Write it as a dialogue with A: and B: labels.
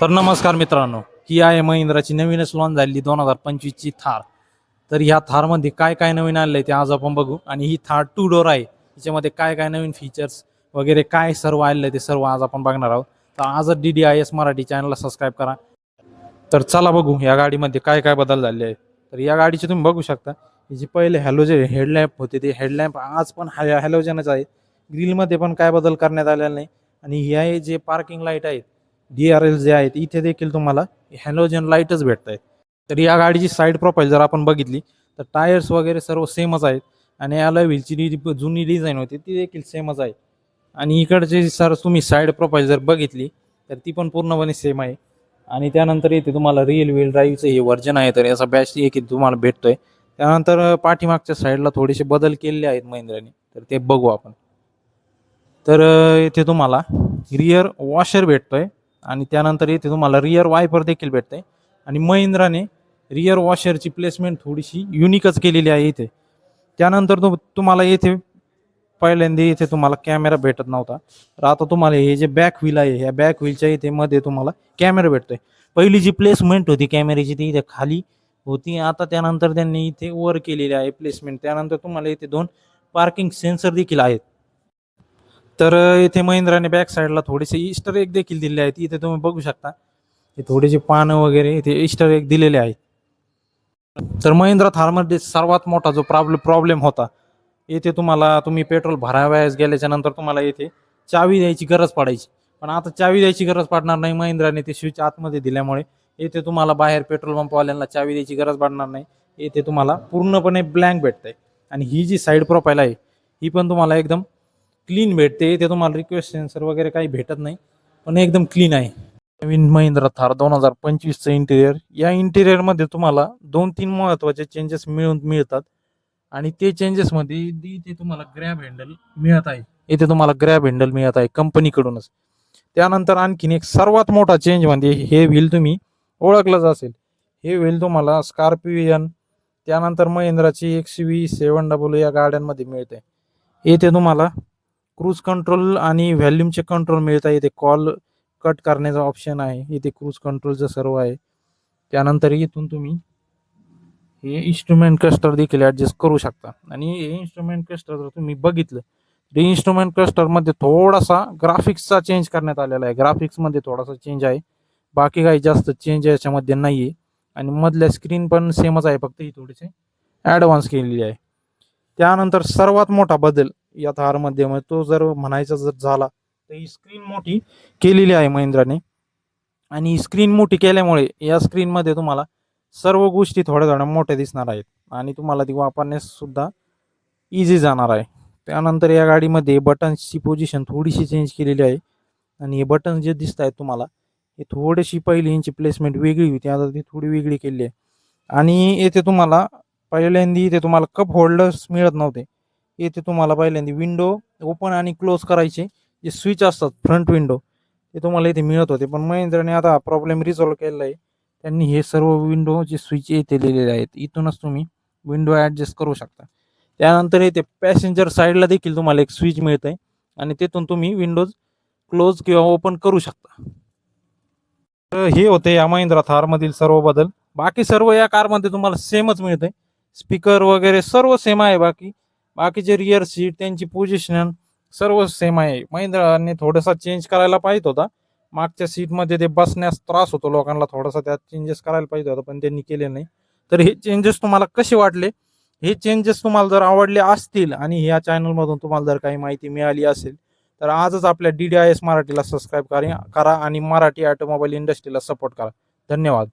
A: तर नमस्कार मित्रांनो ही आहे महिंद्राची नवीनच लॉन्च झालेली दोन हजार पंचवीसची थार. तर ह्या थारमध्ये काय काय नवीन आलेलं आहे ते आज आपण बघू. आणि ही थार टू डोर आहे. हिच्यामध्ये काय काय नवीन फीचर्स वगैरे काय सर्व आलेलं आहे ते सर्व आज आपण बघणार आहोत. तर आजच D D I S Marathi चॅनलला सबस्क्राईब करा. तर चला बघू या गाडीमध्ये काय काय बदल झाले आहे तर या गाडीचे तुम्ही बघू शकता. ही पहिले हॅलोजन हेडलॅम्प होते ते हेडलॅम्प आज पण हॅ हॅलोजनच आहेत ग्रिलमध्ये पण काय बदल करण्यात आलेला नाही. आणि हे जे पार्किंग लाइट आहेत डी आर एल जे आहेत इथे देखील तुम्हाला हॅलोजन लाईटच भेटत आहेत तर या गाडीची साईड प्रोफाईल जर आपण बघितली तर टायर्स वगैरे सर्व सेमच आहेत. आणि याला व्हीलची जी जुनी डिझाईन होती ती देखील सेमच आहे. आणि इकडचे सर तुम्ही साईड प्रोफाईल जर बघितली तर ती पण पूर्णपणे सेम आहे. आणि त्यानंतर इथे तुम्हाला रिअल व्हील ड्राईव्हचं हे वर्जन आहे तर याचा बॅच एक तुम्हाला भेटतोय. त्यानंतर पाठीमागच्या साईडला थोडेसे बदल केलेले आहेत महिंद्राने तर ते बघू आपण. तर इथे तुम्हाला रिअर वॉशर भेटतोय. आणि त्यानंतर इथे तुम्हाला रिअर वायपर देखील भेटते आणि महिंद्राने रिअर वॉशरची प्लेसमेंट थोडीशी युनिकच केलेली आहे इथे. त्यानंतर तु तुम्हाला येथे पहिल्यांदा इथे तुम्हाला कॅमेरा भेटत नव्हता. तर आता तुम्हाला हे जे बॅक व्हील आहे ह्या बॅक व्हीलच्या इथे मध्ये तुम्हाला कॅमेरा भेटतोय. पहिली जी प्लेसमेंट होती कॅमेऱ्याची ती इथे खाली होती. आता त्यानंतर त्यांनी इथे वर केलेली आहे प्लेसमेंट त्यानंतर तुम्हाला इथे दोन पार्किंग सेन्सर देखील आहेत. तर इथे महिंद्राने बॅक साईडला थोडेसे इस्टर एक देखील दिले आहेत इथे तुम्ही बघू शकता. हे थोडेसे पानं वगैरे इथे इस्टर एक दिलेले आहेत. तर महिंद्रा थारमध्ये सर्वात मोठा जो प्रॉब्लेम प्रॉब्लेम होता येथे तुम्हाला तुम्ही पेट्रोल भरावयास गेल्याच्यानंतर तुम्हाला येथे चावी द्यायची गरज पडायची. पण आता चावी द्यायची गरज पडणार नाही महिंद्राने ते स्विच आतमध्ये दिल्यामुळे. येथे तुम्हाला बाहेर पेट्रोल पंपवाल्यांना चावी द्यायची गरज पडणार नाही. येथे तुम्हाला पूर्णपणे ब्लँक भेटतंय. आणि ही जी साईड प्रोफाईल आहे ही पण तुम्हाला एकदम क्लीन भेटते ते तुम्हाला रिक्वेस्ट सेन्सर वगैरे काही भेटत नाही पण एकदम क्लीन आहे. नवीन महिंद्रा थार दोन हजार पंचवीसचं इंटेरियर या इंटेरियरमध्ये तुम्हाला दोन तीन महत्त्वाचे चेंजेस मिळून मिळतात. आणि ते चेंजेसमध्ये इथे तुम्हाला ग्रॅब हँडल मिळत आहे इथे तुम्हाला ग्रॅब हँडल मिळत आहे कंपनीकडूनच त्यानंतर आणखीन एक सर्वात मोठा चेंज म्हणजे हे व्हील तुम्ही ओळखलंच असेल. हे व्हील तुम्हाला स्कॉर्पियन त्यानंतर महिंद्राची एक्स वी सेवन डबल या गाड्यांमध्ये मिळते. येथे तुम्हाला क्रूज कंट्रोल आणि व्हॅल्यूमचे कंट्रोल मिळत इथे कॉल कट करण्याचा ऑप्शन आहे. इथे क्रूज कंट्रोलचं सर्व आहे. त्यानंतर इथून तुम्ही हे इन्स्ट्रुमेंट क्लस्टर देखील ॲडजस्ट करू शकता. आणि हे इन्स्ट्रुमेंट क्लस्टर जर तुम्ही बघितलं तर इन्स्ट्रुमेंट क्लस्टरमध्ये थोडासा ग्राफिक्सचा चेंज करण्यात आलेला आहे. ग्राफिक्समध्ये थोडासा चेंज आहे. बाकी काही जास्त चेंज याच्यामध्ये नाही आहे आणि मधल्या स्क्रीन पण सेमच आहे. फक्त ही थोडीशी ॲडव्हान्स केलेली आहे. त्यानंतर सर्वात मोठा बदल या थारमध्ये म्हणजे तो जर म्हणायचा जर झाला तर ही स्क्रीन मोठी केलेली आहे महिंद्राने. आणि स्क्रीन मोठी केल्यामुळे या स्क्रीनमध्ये तुम्हाला सर्व गोष्टी थोड्या थोड्या मोठ्या दिसणार आहेत. आणि तुम्हाला ती वापरण्यास सुद्धा इझी जाणार आहे. त्यानंतर या गाडीमध्ये बटन्सची पोझिशन थोडीशी चेंज केलेली आहे. आणि हे बटन्स जे दिसत आहेत तुम्हाला हे थोडीशी पहिली यांची प्लेसमेंट वेगळी होती. आता ती थोडी वेगळी केली आहे. आणि येथे तुम्हाला पहिल्यांदा इथे तुम्हाला कप होल्डर्स मिळत नव्हते. येथे तुम्हाला पहिल्यांदा विंडो ओपन आणि क्लोज करायचे. जे स्विच असतात फ्रंट विंडो ते तुम्हाला इथे मिळत होते. पण महिंद्राने आता प्रॉब्लेम रिझॉल्व्ह केलेला आहे. त्यांनी हे सर्व विंडो जे स्विच येथे दिलेले आहेत इथूनच तुम्ही विंडो ॲडजस्ट करू शकता. त्यानंतर इथे पॅसेंजर साईडला देखील तुम्हाला एक स्विच मिळतं आहे आणि तेथून तुम्ही विंडोज क्लोज किंवा ओपन करू शकता. तर हे होते या महिंद्रा थारमधील सर्व बदल. बाकी सर्व या कारमध्ये तुम्हाला सेमच मिळतंय. स्पीकर वगैरे सर्व सेम आहे. बाकी बाकीचे रिअर सीट त्यांची पोझिशन सर्व सेम आहे. महिंद्राने थोडासा चेंज करायला पाहिजे होता. मागच्या सीटमध्ये ते बसण्यास त्रास होतो लोकांना थोडासा त्यात चेंजेस करायला पाहिजे होता पण त्यांनी केले नाही. तर हे चेंजेस तुम्हाला कसे वाटले? हे चेंजेस तुम्हाला जर आवडले असतील आणि ह्या चॅनलमधून तुम्हाला जर काही माहिती मिळाली असेल तर आजच आपल्या डी डी आय एस मराठीला सबस्क्राईब करा करा आणि मराठी ऑटोमोबाईल इंडस्ट्रीला सपोर्ट करा. धन्यवाद.